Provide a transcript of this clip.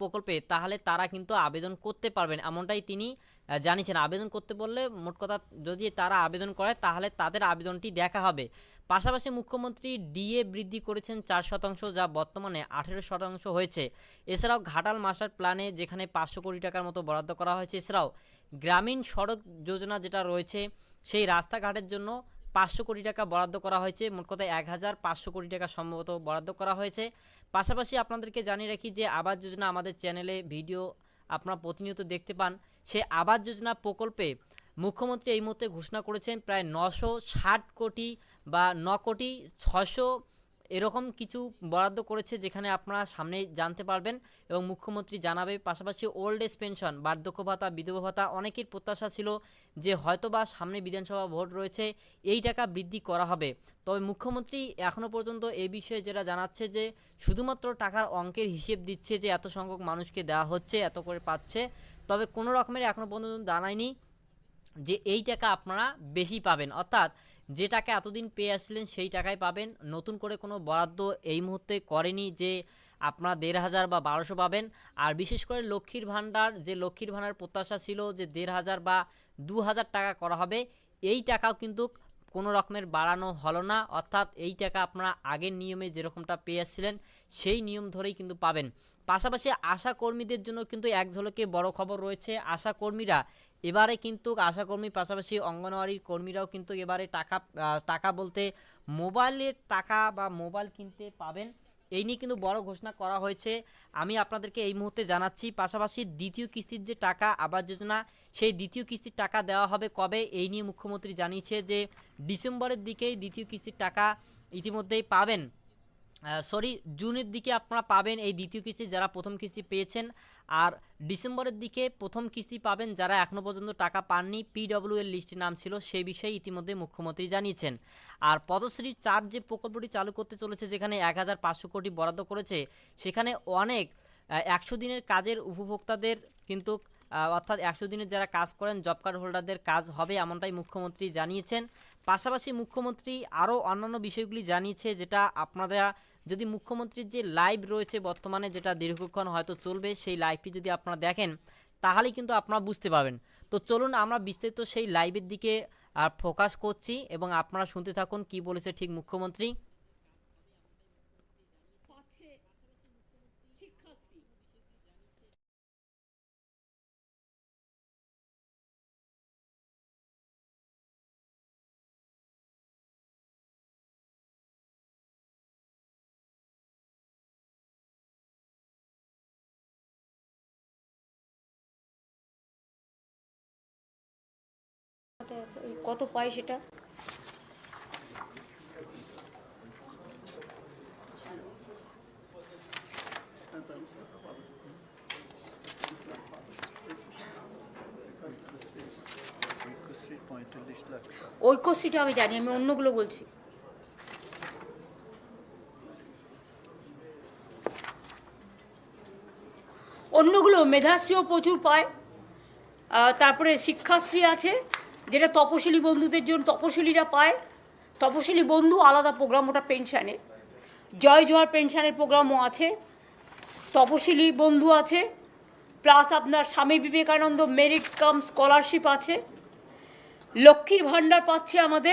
প্রকল্পে তাহলে তারা কিন্তু আবেদন করতে পারবেন এমনটাই তিনি জানিয়েছেন। আবেদন করতে বললে মোট কথা যদি তারা আবেদন করে তাহলে তাদের আবেদনটি দেখা হবে। পাশাপাশি মুখ্যমন্ত্রী ডিএ বৃদ্ধি করেছেন চার শতাংশ যা বর্তমানে আঠেরো শতাংশ হয়েছে। এছাড়াও ঘাটাল মাস্টার প্ল্যানে যেখানে পাঁচশো কোটি টাকার মতো বরাদ্দ করা হয়েছে, এছাড়াও গ্রামীণ সড়ক যোজনা যেটা রয়েছে, সেই রাস্তাঘাটের জন্য পাঁচশো কোটি টাকা বরাদ্দ করা হয়েছে। মোট কথা এক হাজার পাঁচশো কোটি টাকা সম্ভবত বরাদ্দ করা হয়েছে। পাশাপাশি আপনাদেরকে জানিয়ে রাখি যে আবাস যোজনা আমাদের চ্যানেলে ভিডিও আপনারা প্রতিনিয়ত দেখতে পান। সে আবাস যোজনা প্রকল্পে মুখ্যমন্ত্রী এই মুহূর্তে ঘোষণা করেছেন, প্রায় নশো ষাট কোটি বা ন কোটি ছশো এরকম কিছু বরাদ্দ করেছে যেখানে আপনারা সামনে জানতে পারবেন এবং মুখ্যমন্ত্রী জানাবে। পাশাপাশি ওল্ড এজ পেনশন বার্ধক্য ভাতা, বিধবা ভাতা অনেকের প্রত্যাশা ছিল যে হয়তোবা সামনে বিধানসভা ভোট রয়েছে, এই টাকা বৃদ্ধি করা হবে। তবে মুখ্যমন্ত্রী এখনও পর্যন্ত এ বিষয়ে যেটা জানাচ্ছে যে, শুধুমাত্র টাকার অঙ্কের হিসেব দিচ্ছে যে এত সংখ্যক মানুষকে দেওয়া হচ্ছে, এত করে পাচ্ছে। তবে কোনো রকমের এখনও পর্যন্ত জানায়নি। যে এই টাকা আপনারা বেশি পাবেন। অর্থাৎ যে টাকা এতদিন পেয়ে আসছিলেন সেই টাকাই পাবেন। নতুন করে কোনো বরাদ্দ এই মুহূর্তে করেনি যে আপনারা দেড় হাজার বা বারোশো পাবেন। আর বিশেষ করে লক্ষ্মীর ভাণ্ডার, যে লক্ষ্মীর ভাণ্ডার প্রত্যাশা ছিল যে দেড় হাজার বা দু হাজার টাকা করা হবে, এই টাকাও কিন্তু কোনো রকমের বাড়ানো হলো না। অর্থাৎ এই টাকা আপনারা আগের নিয়মে যেরকমটা পেয়ে আসছিলেন, সেই নিয়ম ধরেই কিন্তু পাবেন। পাশাপাশি আশা কর্মীদের জন্য কিন্তু এক ঝলকে বড় খবর রয়েছে। আশা কর্মীরা এবারে কিন্তু আশাকর্মী পাশাপাশি অঙ্গনওয়াড়ির কর্মীরাও কিন্তু এবারে টাকা টাকা বলতে মোবাইলের টাকা বা মোবাইল কিনতে পাবেন। এই নিয়ে কিন্তু বড় ঘোষণা করা হয়েছে। আমি আপনাদেরকে এই মুহূর্তে জানাচ্ছি, পাশাপাশি দ্বিতীয় কিস্তির যে টাকা, আবাস যোজনা, সেই দ্বিতীয় কিস্তির টাকা দেওয়া হবে কবে? এই নিয়ে মুখ্যমন্ত্রী জানিয়েছে যে ডিসেম্বরের দিকেই দ্বিতীয় কিস্তির টাকা ইতিমধ্যেই পাবেন। সরি জুনের দিকে আপনারা পাবেন এই দ্বিতীয় কিস্তি যারা প্রথম কিস্তি পেয়েছেন। আর ডিসেম্বরের দিকে প্রথম কিস্তি পাবেন যারা এখনও পর্যন্ত টাকা পাননি পিডব্লিউ এর লিস্টে নাম ছিল সেই বিষয়ে ইতিমধ্যে মুখ্যমন্ত্রী জানিয়েছেন। আর পদশ্রী চার যে প্রকল্পটি চালু করতে চলেছে, যেখানে এক হাজার পাঁচশো কোটি বরাদ্দ করেছে, সেখানে অনেক একশো দিনের কাজের উপভোক্তাদের কিন্তু অর্থাৎ একশো দিনের যারা কাজ করেন জব কার্ড হোল্ডারদের কাজ হবে এমনটাই মুখ্যমন্ত্রী জানিয়েছেন। পাশাপাশি মুখ্যমন্ত্রী আরও অন্যান্য বিষয়গুলি জানিয়েছে, যেটা আপনারা যদি মুখ্যমন্ত্রীর যে লাইভ রয়েছে বর্তমানে, যেটা দীর্ঘক্ষণ হয়তো চলবে, সেই লাইভটি যদি আপনারা দেখেন তাহলেই কিন্তু আপনারা বুঝতে পাবেন তো চলুন আমরা বিস্তারিত সেই লাইভের দিকে ফোকাস করছি এবং আপনারা শুনতে থাকুন কি বলেছে ঠিক মুখ্যমন্ত্রী। আছে? ওই কত পায় সেটা? ঐক্যশ্রীটা আমি জানি, আমি অন্যগুলো বলছি। অন্যগুলো, মেধাশ্রীও প্রচুর পায়। তারপরে শিক্ষাশ্রী আছে। যেটা তপশিলি বন্ধুদের জন্য তপশিলিরা পায়। তপশিলি বন্ধু আলাদা প্রোগ্রাম ওটা পেনশানে জয় জোয়ার পেনশানের প্রোগ্রামও আছে। তপশিলি বন্ধু আছে। প্লাস আপনার Swami Vivekananda merit cum scholarship আছে। লক্ষ্মীর ভাণ্ডার পাচ্ছে আমাদের।